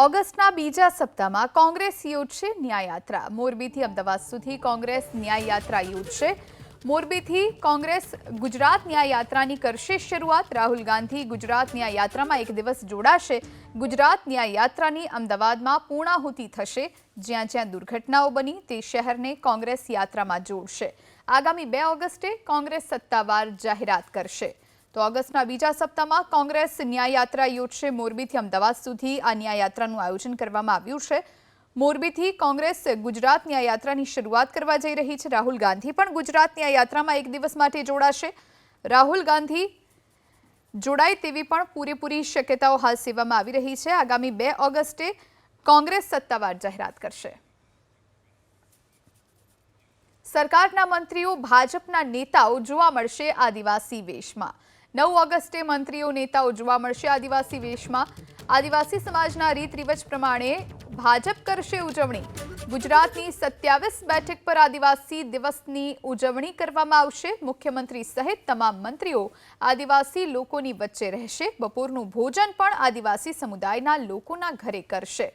ઓગસ્ટના બીજા સપ્તાહમાં કોંગ્રેસ યોજશે ન્યાયયાત્રા. મોરબીથી અમદાવાદ સુધી કોંગ્રેસ ન્યાયયાત્રા યોજશે મોરબીથી કોંગ્રેસ ગુજરાત ન્યાયયાત્રાની કરશે શરૂઆત. રાહુલ ગાંધી ગુજરાત ન્યાયયાત્રામાં એક દિવસ જોડાશે. ગુજરાત ન્યાયયાત્રાની અમદાવાદમાં પૂર્ણાહુતિ થશે. જ્યાં જ્યાં દુર્ઘટનાઓ બની તે શહેરને કોંગ્રેસ યાત્રામાં જોડશે. આગામી બે ઓગસ્ટે કોંગ્રેસ સત્તાવાર જાહેરાત કરશે. તો ઓગસ્ટના બીજા સપ્તાહમાં કોંગ્રેસ ન્યાયયાત્રા યોજશે. મોરબીથી અમદાવાદ સુધી આ ન્યાયયાત્રાનું આયોજન કરવામાં આવ્યું છે. મોરબીથી કોંગ્રેસ ગુજરાત ન્યાયયાત્રાની શરૂઆત કરવા જઈ રહી છે. રાહુલ ગાંધી પણ ગુજરાત ન્યાયયાત્રામાં એક દિવસ માટે જોડાશે. રાહુલ ગાંધી જોડાય તેવી પણ પૂરેપૂરી શક્યતાઓ હાલ સેવામાં આવી રહી છે. આગામી બે ઓગસ્ટે કોંગ્રેસ સત્તાવાર જાહેરાત કરશે. સરકારના મંત્રીઓ, ભાજપના નેતાઓ જોવા મળશે આદિવાસી વેશમાં. નવ ઓગસ્ટે મંત્રીઓ, નેતાઓ જોવા મળશે આદિવાસી વેશમાં. આદિવાસી સમાજના રીત રિવાજ પ્રમાણે ભાજપ કરશે ઉજવણી. ગુજરાતની સત્યાવીસ બેઠક પર આદિવાસી દિવસની ઉજવણી કરવામાં આવશે. મુખ્યમંત્રી સહિત તમામ મંત્રીઓ આદિવાસી લોકોની વચ્ચે રહેશે. બપોરનું ભોજન પણ આદિવાસી સમુદાયના લોકોના ઘરે કરશે.